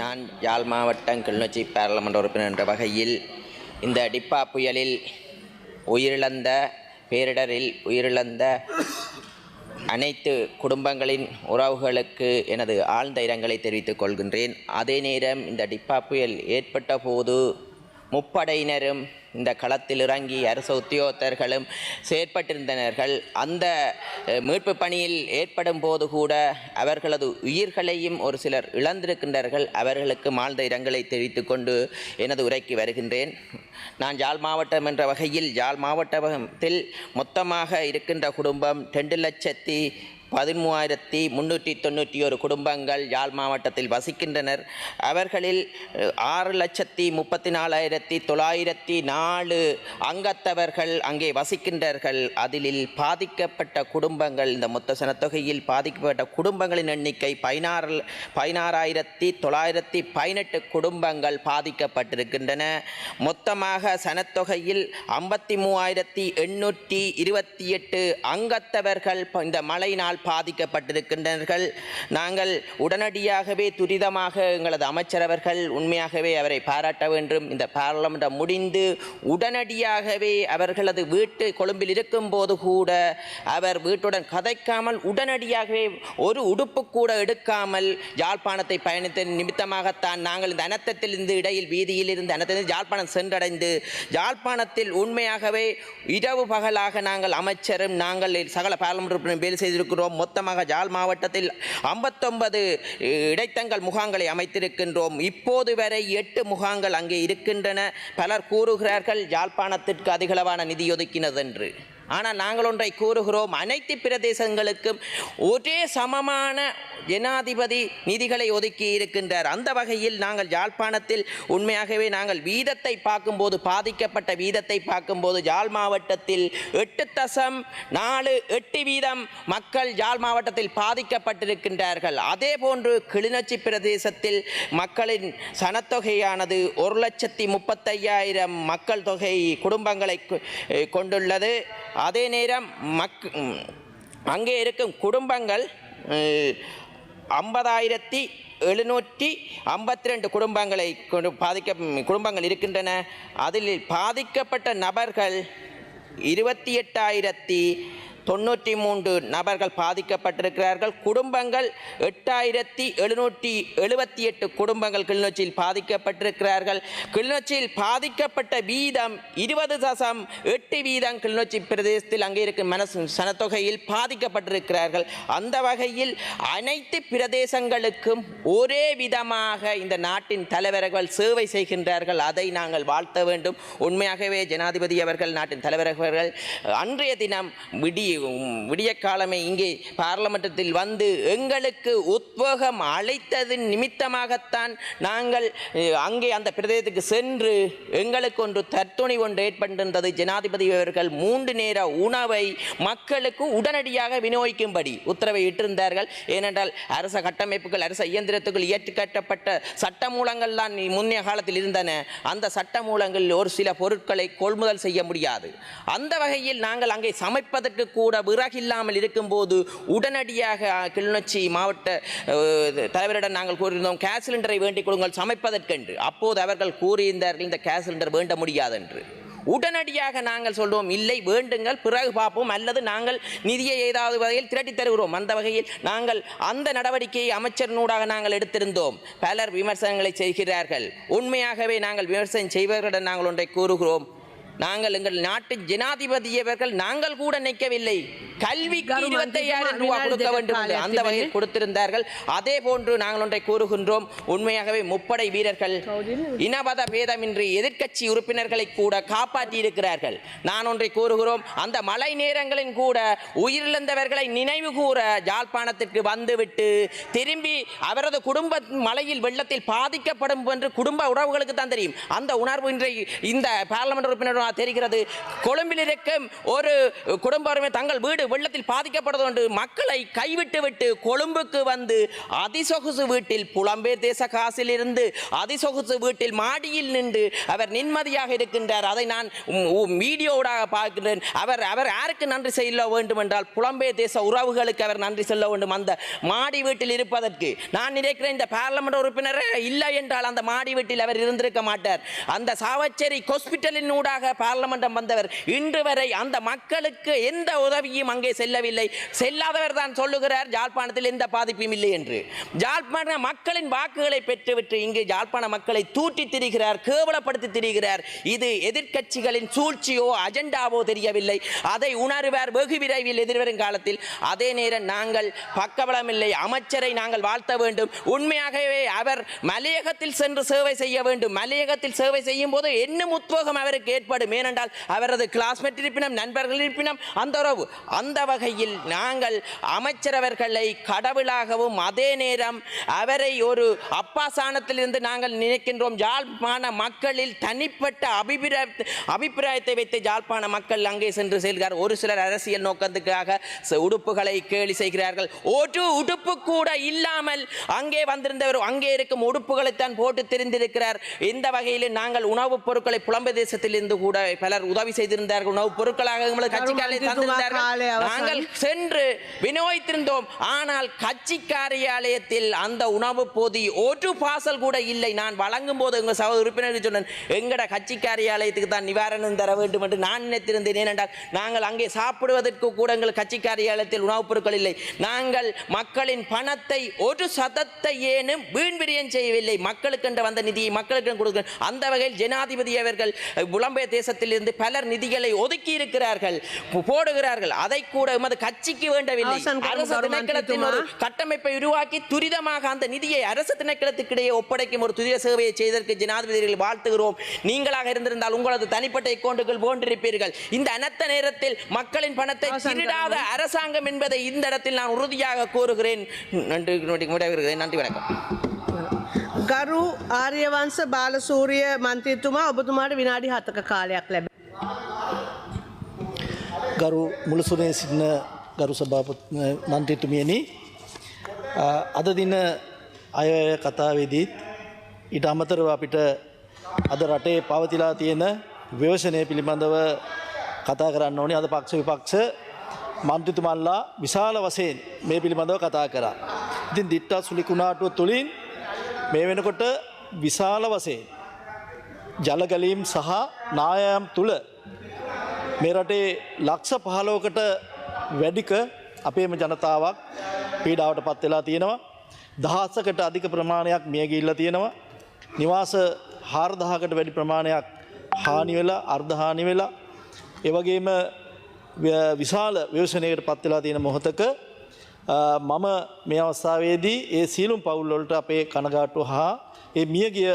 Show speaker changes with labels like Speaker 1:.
Speaker 1: நான் யாழ் மாவட்டம் கிளிநொச்சி பாராளுமன்ற உறுப்பினர் என்ற வகையில் இந்த டிப்பா புயலில் உயிரிழந்த பேரிடரில் உயிரிழந்த அனைத்து குடும்பங்களின் உறவுகளுக்கு எனது ஆழ்ந்த இரங்கலை தெரிவித்துக் கொள்கின்றேன். அதே நேரம் இந்த டிப்பா புயல் ஏற்பட்ட போது முப்படையினரும் இந்த களத்தில் இறங்கி அரசு உத்தியோகத்தர்களும் செயற்பட்டிருந்தனர்கள் அந்த மீட்பு பணியில் ஏற்படும் போது கூட அவர்களது உயிர்களையும் ஒரு சிலர் இழந்திருக்கின்றார்கள். அவர்களுக்கு மாழ்ந்த இரங்கலை தெரிவித்து கொண்டு எனது உரைக்கு வருகின்றேன். நான் யாழ் மாவட்டம் என்ற வகையில் யாழ் மாவட்டத்தில் மொத்தமாக இருக்கின்ற குடும்பம் ரெண்டு லட்சத்தி பதிமூவாயிரத்தி முன்னூற்றி தொண்ணூற்றி ஒரு குடும்பங்கள் யாழ் மாவட்டத்தில் வசிக்கின்றனர். அவர்களில் ஆறு லட்சத்தி முப்பத்தி நாலாயிரத்தி தொள்ளாயிரத்தி நாலு அங்கத்தவர்கள் அங்கே வசிக்கின்றார்கள். அதில் பாதிக்கப்பட்ட குடும்பங்கள் இந்த மொத்த சனத்தொகையில் பாதிக்கப்பட்ட குடும்பங்களின் எண்ணிக்கை பதினாறு பதினாறாயிரத்தி தொள்ளாயிரத்தி பதினெட்டு குடும்பங்கள் பாதிக்கப்பட்டிருக்கின்றன. மொத்தமாக சனத்தொகையில் ஐம்பத்தி மூவாயிரத்தி எண்ணூற்றி இருபத்தி எட்டு அங்கத்தவர்கள் இந்த இந்த மழையினால் பாதிக்கப்பட்டிருக்கின்றார்கள் நாங்கள் உடனடியாகவே துரிதமாக எங்களது அமைச்சரவர்கள் உண்மையாகவே அவரை பாராட்ட வேண்டும். இந்த பாராளுமன்றம் முடிந்து உடனடியாகவே அவர்களது வீட்டு கொழும்பில் இருக்கும்போது கூட அவர் வீட்டுடன் கதைக்காமல் உடனடியாகவே ஒரு உடுப்பு கூட எடுக்காமல் யாழ்ப்பாணத்தை பயணித்த நிமித்தமாகத்தான் நாங்கள் இந்த அனத்தத்திலிருந்து இடையில் வீதியில் இருந்து அனத்திலிருந்து யாழ்ப்பாணம் சென்றடைந்து யாழ்ப்பாணத்தில் உண்மையாகவே இரவு பகலாக நாங்கள் அமைச்சரும் நாங்கள் சகல பாராளுமன்ற வேலை செய்திருக்கிறோம். மொத்தமாக ஜாழ் மாவட்டத்தில் ஐம்பத்தொன்பது இடைத்தங்கள் முகாம்களை அமைத்திருக்கின்றோம். இப்போது வரை எட்டு முகாங்கள் அங்கே இருக்கின்றன. பலர் கூறுகிறார்கள் யாழ்ப்பாணத்திற்கு அதிகளவான நிதி ஒதுக்கினது என்று ஆனால் நாங்கள் ஒன்றை கூறுகிறோம். அனைத்து பிரதேசங்களுக்கும் ஒரே சமமான ஜனாதிபதி நிதிகளை ஒதுக்கி இருக்கின்றார். அந்த வகையில் நாங்கள் யாழ்ப்பாணத்தில் உண்மையாகவே நாங்கள் வீதத்தை பார்க்கும்போது பாதிக்கப்பட்ட வீதத்தை பார்க்கும்போது யாழ் மாவட்டத்தில் எட்டு தசம் நாலு எட்டு வீதம் மக்கள் யாழ் மாவட்டத்தில் பாதிக்கப்பட்டிருக்கின்றார்கள். அதே போன்று கிளிநொச்சி பிரதேசத்தில் மக்களின் சனத்தொகையானது ஒரு லட்சத்தி முப்பத்தையாயிரம் மக்கள் தொகை குடும்பங்களை கொ- கொண்டுள்ளது. அதே நேரம் மக் அங்கே இருக்கும் குடும்பங்கள் ஐம்பதாயிரத்தி எழுநூற்றி ஐம்பத்தி ரெண்டு குடும்பங்களை கொண்டு பாதிக்க குடும்பங்கள் இருக்கின்றன. அதில் பாதிக்கப்பட்ட நபர்கள் இருபத்தி எட்டாயிரத்தி தொண்ணூற்றி மூன்று நபர்கள் பாதிக்கப்பட்டிருக்கிறார்கள். குடும்பங்கள் எட்டாயிரத்தி எழுநூற்றி எழுபத்தி எட்டு குடும்பங்கள் கிளிநொச்சியில் பாதிக்கப்பட்டிருக்கிறார்கள். கிளிநொச்சியில் பாதிக்கப்பட்ட வீதம் இருபது தசம் எட்டு வீதம் கிளிநொச்சி பிரதேசத்தில் அங்கே இருக்கும் மனசு சனத்தொகையில் பாதிக்கப்பட்டிருக்கிறார்கள். அந்த வகையில் அனைத்து பிரதேசங்களுக்கும் ஒரே விதமாக இந்த நாட்டின் தலைவர்கள் சேவை செய்கின்றார்கள். அதை நாங்கள் வாழ்த்த வேண்டும். உண்மையாகவே ஜனாதிபதி அவர்கள் நாட்டின் தலைவர்கள் அன்றைய தினம் விடிய விடிய காலமே இங்கே பாராளுமன்றத்தில் வந்து எங்களுக்கு உத்வேகம் அழைத்ததின் நிமித்தமாகத்தான் நாங்கள் அங்கே அந்த பிரதேசத்துக்கு சென்று எங்களுக்கு ஒன்று தற்துணி ஒன்று ஏற்பட்டிருந்தது. ஜனாதிபதி அவர்கள் மூன்று நேர உணவை மக்களுக்கு உடனடியாக விநியோகிக்கும்படி உத்தரவை இட்டிருந்தார்கள். ஏனென்றால் அரச கட்டமைப்புகள் அரச இயந்திரத்துக்குள் ஏற்றுக்கட்டப்பட்ட கட்டப்பட்ட சட்ட மூலங்கள் தான் முன்னைய காலத்தில் இருந்தன. அந்த சட்ட மூலங்களில் ஒரு சில பொருட்களை கொள்முதல் செய்ய முடியாது. அந்த வகையில் நாங்கள் அங்கே சமைப்பதற்கு கூட விறகில்லாமல் இருக்கும்போது உடனடியாக கிளிநொச்சி மாவட்ட தலைவரிடம் நாங்கள் கூறியிருந்தோம் கேஸ் சிலிண்டரை வேண்டிக் கொள்ளுங்கள் சமைப்பதற்கென்று. அப்போது அவர்கள் கூறியிருந்தார்கள் இந்த கேஸ் சிலிண்டர் வேண்ட முடியாதென்று. உடனடியாக நாங்கள் சொல்வோம் இல்லை வேண்டுங்கள் பிறகு பார்ப்போம். அல்லது நாங்கள் நிதியை ஏதாவது வகையில் திரட்டி தருகிறோம். அந்த வகையில் நாங்கள் அந்த நடவடிக்கையை அமைச்சரினூடாக நாங்கள் எடுத்திருந்தோம். பலர் விமர்சனங்களை செய்கிறார்கள். உண்மையாகவே நாங்கள் விமர்சனம் செய்பவர்களிடம் நாங்கள் ஒன்றை கூறுகிறோம். நாங்கள் எங்கள் நாட்டு ஜனாதிபதியவர்கள் நாங்கள் கூட நிற்கவில்லை. கல்விக்கு இருபத்தையாயிரம் ரூபாய் கொடுக்க வேண்டும் என்று அந்த வகையில் கொடுத்திருந்தார்கள். அதே போன்று நாங்கள் ஒன்றை கூறுகின்றோம். உண்மையாகவே முப்படை வீரர்கள் இனபத பேதமின்றி எதிர்க்கட்சி உறுப்பினர்களை கூட காப்பாற்றி இருக்கிறார்கள். நான் ஒன்றை கூறுகிறோம். அந்த மழை நேரங்களின் கூட உயிரிழந்தவர்களை நினைவு கூற யாழ்ப்பாணத்திற்கு வந்துவிட்டு திரும்பி அவரது குடும்ப மழையில் வெள்ளத்தில் பாதிக்கப்படும் என்று குடும்ப உறவுகளுக்கு தான் தெரியும். அந்த உணர்வு இன்றைய இந்த பாராளுமன்ற உறுப்பினர் மூலமாக தெரிகிறது. கொழும்பில் இருக்கும் ஒரு குடும்பமே தங்கள் வீடு வெள்ளத்தில் பாதிக்கப்படுவது என்று மக்களை கைவிட்டு விட்டு கொழும்புக்கு வந்து அதிசொகுசு வீட்டில் புலம்பெயர் தேச காசில் இருந்து அதிசொகுசு வீட்டில் மாடியில் நின்று அவர் நிம்மதியாக இருக்கின்றார். அதை நான் வீடியோடாக பார்க்கிறேன் அவர் அவர் யாருக்கு நன்றி செய்ய வேண்டும் என்றால் புலம்பெயர் தேச உறவுகளுக்கு அவர் நன்றி செல்ல வேண்டும். அந்த மாடி வீட்டில் இருப்பதற்கு நான் நினைக்கிறேன் இந்த பார்லமெண்ட் உறுப்பினர் இல்லை என்றால் அந்த மாடி வீட்டில் அவர் இருந்திருக்க மாட்டார். அந்த சாவச்சேரி ஹாஸ்பிட்டலின் ஊடாக பார்லமெண்டம் வந்தவர். இன்று வரை அந்த மக்களுக்கு எந்த உதவியும் அங்கே செல்லவில்லை. செல்லாதவர் தான் சொல்லுகிறார் ஜாழ்ப்பாணத்தில் எந்த பாதிப்பும் இல்லை என்று. ஜாழ்ப்பாண மக்களின் வாக்குகளை பெற்றுவிட்டு இங்கு ஜாழ்ப்பாண மக்களை தூட்டி திரிகிறார் கேவலப்படுத்தி திரிகிறார். இது எதிர்கட்சிகளின் சூழ்ச்சியோ அஜெண்டாவோ தெரியவில்லை. அதை உணர்வார் வெகு விரைவில் எதிர்வரும் காலத்தில். அதே நேரம் நாங்கள் பக்கபலமில்லை அமைச்சரை நாங்கள் வாழ்த்த வேண்டும். உண்மையாகவே அவர் மலையகத்தில் சென்று சேவை செய்ய வேண்டும். மலையகத்தில் சேவை செய்யும் போது என்ன உத்வேகம் அவருக்கு ஏற்படும் ஏனென்றால் அவரது கிளாஸ்மேட் இருப்பினம் நண்பர்கள் இருப்பினும் அந்த உறவு அந்த வகையில் நாங்கள் அமைச்சரவர்களை கடவுளாகவும் அதே நேரம் அவரை ஒரு அப்பா சாணத்திலிருந்து நாங்கள் நினைக்கின்றோம். யாழ்ப்பாண மக்களில் தனிப்பட்ட அபிப்பிராய அபிப்பிராயத்தை வைத்து யாழ்ப்பாண மக்கள் அங்கே சென்று செல்கிறார் ஒரு சிலர் அரசியல் நோக்கத்துக்காக உடுப்புகளை கேலி செய்கிறார்கள். ஒரு உடுப்பு கூட இல்லாமல் அங்கே வந்திருந்தவர் அங்கே இருக்கும் உடுப்புகளைத்தான் போட்டு தெரிந்திருக்கிறார். இந்த வகையில் நாங்கள் உணவுப் பொருட்களை புலம்பு தேசத்திலிருந்து கூட பலர் உதவி செய்திருந்தார்கள் உணவுப் பொருட்களாக எங்களுக்கு
Speaker 2: மந்திரித்துவா
Speaker 1: தந்திருந்தார்கள். நாங்கள் சென்று வினோய்த்திருந்தோம் ஆனால் கட்சி காரியாலயத்தில் அந்த உணவு பொதி ஒரு பாசல் கூட இல்லை. நான் வழங்கும் போது எங்கள் சக உறுப்பினர் சொன்னேன் எங்கட கட்சி காரியாலயத்துக்கு தான் நிவாரணம் தர வேண்டும் என்று நான் நினைத்திருந்தேன். ஏனென்றால் நாங்கள் அங்கே சாப்பிடுவதற்கு கூட எங்கள் கட்சி காரியாலயத்தில் உணவுப் பொருட்கள் இல்லை. நாங்கள் மக்களின் பணத்தை ஒரு சதத்தை ஏனும் வீண் விரயம் செய்யவில்லை. மக்களுக்கு என்று வந்த நிதியை மக்களுக்கு கொடுக்க அந்த வகையில் ஜனாதிபதி அவர்கள் புலம்பெயர் தேசத்திலிருந்து பலர் நிதிகளை ஒதுக்கி இருக்கிறார்கள் போடுகிறார்கள். அதை கூட எமது கட்சிக்கு வேண்டவில்லை. அரசு திணைக்களத்தின் ஒரு? கட்டமைப்பை உருவாக்கி துரிதமாக அந்த நிதியை அரசு திணைக்களத்துக்கிடையே ஒப்படைக்கும் ஒரு துரித சேவையை செய்ததற்கு ஜனாதிபதிகள் வாழ்த்துகிறோம். நீங்களாக இருந்திருந்தால் உங்களது தனிப்பட்ட அக்கௌண்டுகள் போன்றிருப்பீர்கள். இந்த அனர்த்த நேரத்தில் மக்களின் பணத்தை திருடாத அரசாங்கம் என்பதை இந்த இடத்தில் நான் உறுதியாக கூறுகிறேன். நன்றி நன்றி வணக்கம்.
Speaker 2: ගරු ආර්යවංශ බාලසූරිය මන්ත්‍රීතුමා ඔබතුමාට විනාඩි හතක කාලයක් ලැබ.
Speaker 3: ගරු මුළසුනේ සිටින ගරු සභාපත් මන්ත්‍රතුමියනි අද දින අය කතාවේදීත් ඊට අමතරව අපිට අද රටේ පවතිලා තියෙන ව්‍යවසනය පිළිබඳව කතා කරන්න ඕනි අද පක්ෂ විපක්ෂ මන්ත්‍රතුමල්ලා විශාල වසයෙන් මේ පිළිබඳව කතා කරා. ඉතින් දිට්ටා සුලිකුණාටුව තුළින් මේ වෙනකොට විශාල වසයෙන් ජලගලීම් සහ නායම් තුළ මේ රටේ ලක්ෂ පහලෝකට වැඩික අපේම ජනතාවක් පීඩාවට පත් වෙලා තියෙනවා. දහස්සකට අධික ප්‍රමාණයක් මියගිල්ල තියෙනවා. නිවාස හාර්දහකට වැඩි ප්‍රමාණයක් හානි වෙලා අර්ධහානි වෙලා. ඒවගේම ව්‍ය- විශාල ව්‍යවසනයකට පත්වෙලා තියෙන මොහොතක අ, මම මේ අවස්ථාවේදී ඒ සියලුම් පවුල්ලොලට අපේ කනගාටු හා ඒ මියගිය